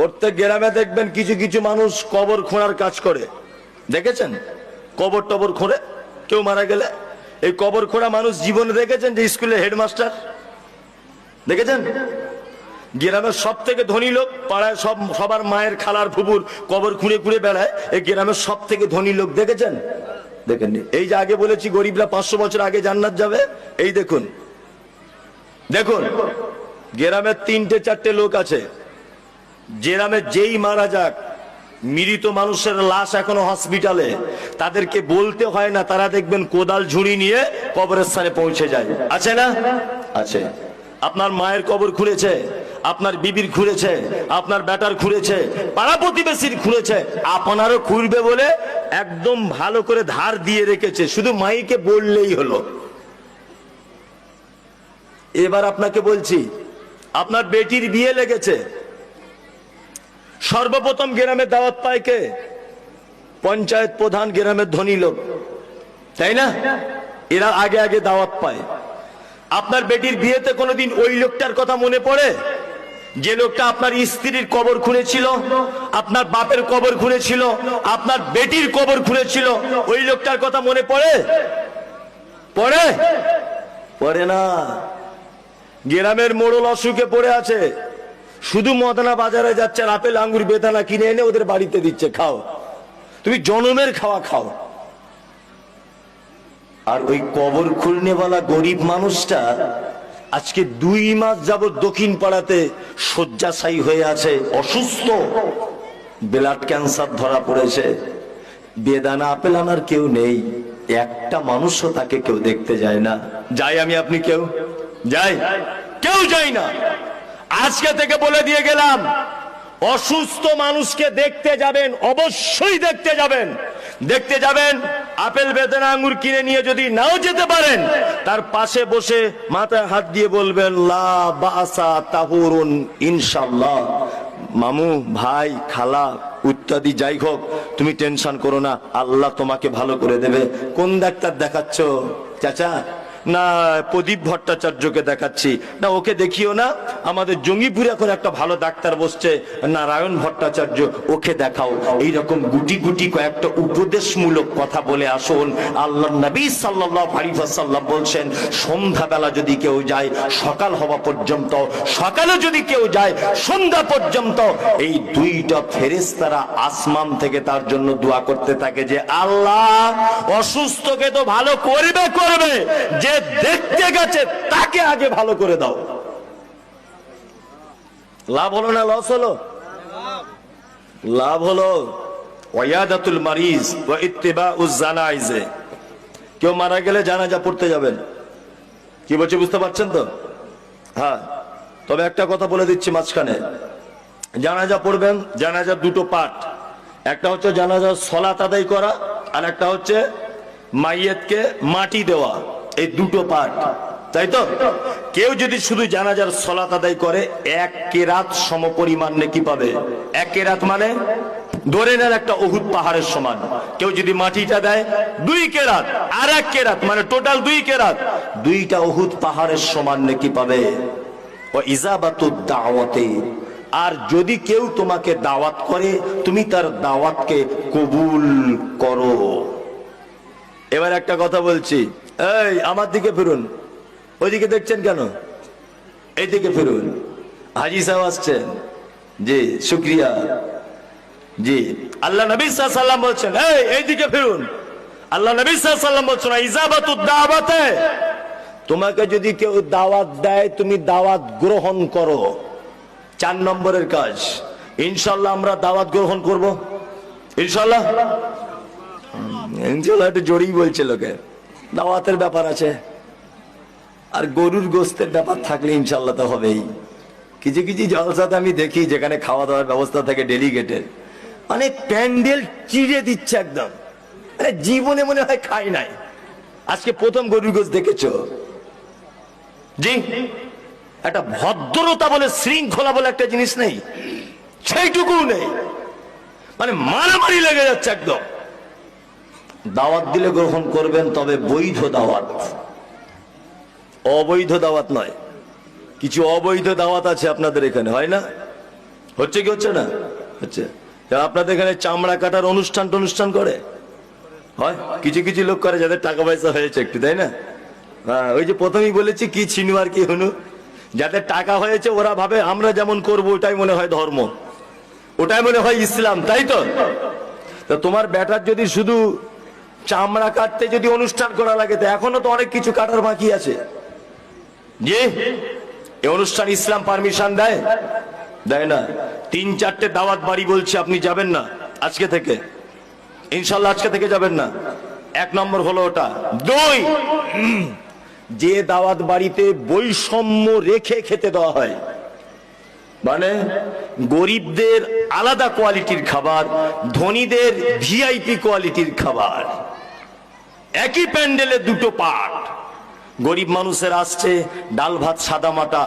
প্রত্যেক গ্রামে দেখবেন কিছু কিছু মানুষ কবর খোঁড়ার কাজ করে। দেখেছেন? কবর টবর খোঁড়ে? কেউ মারা গেলে? এই কবর খোঁড়া মানুষ জীবনে দেখেছেন যে স্কুলে হেডমাস্টার? দেখেছেন? গ্রামের সব থেকে ধনী লোক পাড়ায় সব, সবার মায়ের খালার ফুবুর কবর খুঁড়ে খুঁড়ে বেড়ায়। এই গ্রামের সব থেকে ধনী লোক দেখেছেন? দেখেননি? এই যে আগে বলেছি, গরিবরা পাঁচশো বছর আগে জান্নাত যাবে, এই দেখুন। দেখুন, গ্রামের তিনটে চারটে লোক আছে। গ্রামে যেই মারা যাক, মৃত মানুষের লাশ এখনও হসপিটালে, তাদেরকে বলতে হয় না, তারা দেখবেন কোদাল ঝুড়ি নিয়ে কবরের স্থানে পৌঁছে যায়। আছে না? আছে। আপনার মায়ের কবর খুঁড়েছে আপনার বিবির খুঁড়েছে আপনার ব্যাটার খুঁড়েছে পাড়া প্রতিবেশীর খুঁড়েছে আপনারও খুঁড়বে বলে একদম ভালো করে ধার দিয়ে রেখেছে, শুধু মাইকে বললেই হলো। এবার আপনাকে বলছি, আপনার বেটির বিয়ে লেগেছে সর্বপ্রথম গ্রামে দাওয়াত পায় কে? পঞ্চায়েত প্রধান গ্রামের ধনী লোক। তাই না? এরা আগে আগে দাওয়াত পায়। আপনার বেটির বিয়েতে কোনোদিন ওই লোকটার কথা মনে পড়ে? যে লোকটা আপনার স্ত্রীর কবর খুঁড়েছিল, আপনার বাপের কবর খুঁড়েছিল, আপনার বেটির কবর খুঁড়েছিল, ওই লোকটার কথা মনে পড়ে? পড়ে? পড়ে না। গ্রামের মোড়ল অসুখে পড়ে আছে। শুধু মদনা বাজারে যাচ্ছে আপেল আঙ্গুর বেদানা কিনে এনে ওদের বাড়িতে দিচ্ছে, খাও। তুমি জনমের খাওয়া খাও। আর ওই কবর খুলনেওয়ালা গরিব মানুষটা আজকে দুই মাস যাবত দক্ষিণ পাড়াতে শয্যাশায়ী হয়ে আছে, অসুস্থ। ব্লাড ক্যান্সার ধরা পড়েছে। বেদানা আপেল আনার কেউ নেই, একটা মানুষও তাকে কেউ দেখতে যায় না। যাই আমি, আপনি কেউ? যাই। কেউ যাই না। আজকে থেকে বলে দিয়ে গেলাম, অসুস্থ মানুষকে দেখতে যাবেন, অবশ্যই দেখতে যাবেন। দেখতে যাবেন, আপেল বেদনা আঙ্গুর কিনে নিয়ে যদি নাও যেতে পারেন, তার পাশে বসে মাথায় হাত দিয়ে বলবেন, লা বাসা তাহুরুন ইনশাল্লাহ মামু, ভাই, খালা, ইত্যাদি যাই হোক, তুমি টেনশন করো না, আল্লাহ তোমাকে ভালো করে দেবে। কোন ডাক্তার দেখাচ্ছ? চাচা? না, প্রদীপ ভট্টাচার্যকে দেখাচ্ছি। না, ওকে দেখিও না। আমাদের জঙ্গিপুরে এখন একটা ভালো ডাক্তার বসছে। নারায়ণ ভট্টাচার্য, ওকে দেখাও। এই রকম গুটি গুটি কয়েকটা উপদেশমূলক কথা বলে আসুন। আল্লাহ নবী সাল্লাল্লাহু আলাইহি ওয়াসাল্লাম বলছেন, সন্ধ্যাবেলা যদি কেউ যায়, সকাল হওয়া পর্যন্ত, সকালে যদি কেউ যায়, সন্ধ্যা পর্যন্ত, এই দুইটা ফেরেশতারা আসমান থেকে তার জন্য দোয়া করতে থাকে যে, আল্লাহ, অসুস্থকে তো ভালো করবে করবে। যে দেখতে গেছে, তাকে আগে ভালো করে দাও। লাভ হলো না লস হলো? লাভ হলো ওয়াদাতুল মারিজ ওয়া জানাইজে। কেউ মারা গেলে জানাজা পড়তে যাবেন। কি বুঝতে পারছেন তো? হ্যাঁ তবে একটা কথা বলে দিচ্ছি মাঝখানে। জানাজা পড়বেন জানাজার দুটো পার্ট একটা হচ্ছে জানাজার সলাত আদায় করা, আর একটা হচ্ছে মাইয়েতকে মাটি দেওয়া। এই দুটো পার্ট তাই তো? কেউ যদি শুধু জানাজার সলাত আদায় করে, এক কেরাত সমপরিমাণ নেকি পাবে। এক কেরাত মানে ধরে নেন একটা অহুত পাহাড়ের সমান। কেউ যদি মাটিটা দেয়, দুই কেরাত আর এক কেরাত মানে টোটাল দুই কেরাত, দুইটা অহুত পাহাড়ের সমান নেকি পাবে। ও ইজাবাতুদ দাওয়াতে, আর যদি কেউ তোমাকে দাওয়াত করে, তুমি তার দাওয়াতকে কবুল করো। এবার একটা কথা বলছি। এই, আমার দিকে ফিরুন। ওইদিকে দেখছেন কেন? এইদিকে ফিরুন। হাজি সাহেব আসছেন। জি, শুক্রিয়া। জি, আল্লাহ নবী সাল্লাম বলছেন, এই, এইদিকে ফিরুন। আল্লাহ নবী সাল্লাম বলছেন ইজাবাতুদ দাওয়াতে। তোমাকে যদি কেউ দাওয়াত দেয়, তুমি দাওয়াত গ্রহণ করো। চার নম্বরের কাজ। ইনশাল্লাহ আমরা দাওয়াত গ্রহণ করব। ইনশাল্লাহ? ইনশাল্লাহ একটু জড়িয়ে বলছে লোকে। দাওয়াতের ব্যাপার আছে। আর গরুর গোস্তের ব্যাপার থাকলে ইনশাল্লাহ তো হবেই। কিছু কিছু জলসাতে আমি দেখি যেখানে খাওয়া দাওয়ার ব্যবস্থা থাকে ডেলিগেটের। মানে প্যান্ডেল চিড়ে দিচ্ছে একদম। জীবনে মনে হয় খাই নাই। আজকে প্রথম গরুর গোস্ত দেখেছ? জি। একটা ভদ্রতা বলে, শৃঙ্খলা বলে একটা জিনিস নেই। সেইটুকু নেই। মানে মারামারি লেগে যাচ্ছে একদম। দাওয়াত দিলে গ্রহণ করবেন, তবে বৈধ দাওয়াত। অবৈধ দাওয়াত নয়। কিছু অবৈধ দাওয়াত আছে আপনাদের এখানে, হয় না? হচ্ছে কি হচ্ছে না? হচ্ছে। আপনাদের এখানে চামড়া কাটার অনুষ্ঠান টনুষ্ঠান করে? হয়? কিছু কিছু লোক করে যাদের টাকা পয়সা হয়েছে একটু, তাই না? হ্যাঁ ওই যে প্রথমেই বলেছি, কি ছিনু আর কি হনু? যাদের টাকা হয়েছে, ওরা ভাবে আমরা যেমন করব, ওটাই মনে হয় ধর্ম। ওটাই মনে হয় ইসলাম, তাই তো? তা তোমার ব্যাটার যদি শুধু চামড়া কাটতে যদি অনুষ্ঠান করা লাগে, তো এখনও তো অনেক কিছু কাটার বাকি আছে। যে এই অনুষ্ঠান ইসলাম পারমিশন দেয়? দেয় না। তিন, চারটে দাওয়াত বাড়ি বলছি, আপনি যাবেন না আজকে থেকে। ইনশাল্লাহ আজকে থেকে যাবেন না। এক নম্বর হলো ওটা। দুই, যে দাওয়াত বাড়িতে বৈষম্য রেখে খেতে দেওয়া হয় মানে গরিবদের আলাদা কোয়ালিটির খাবার, ধনীদের ভিআইপি কোয়ালিটির খাবার। একই প্যান্ডেলে দুটো পাট গরিব মানুষের আসছে, ডাল ভাত, সাদা মাটা।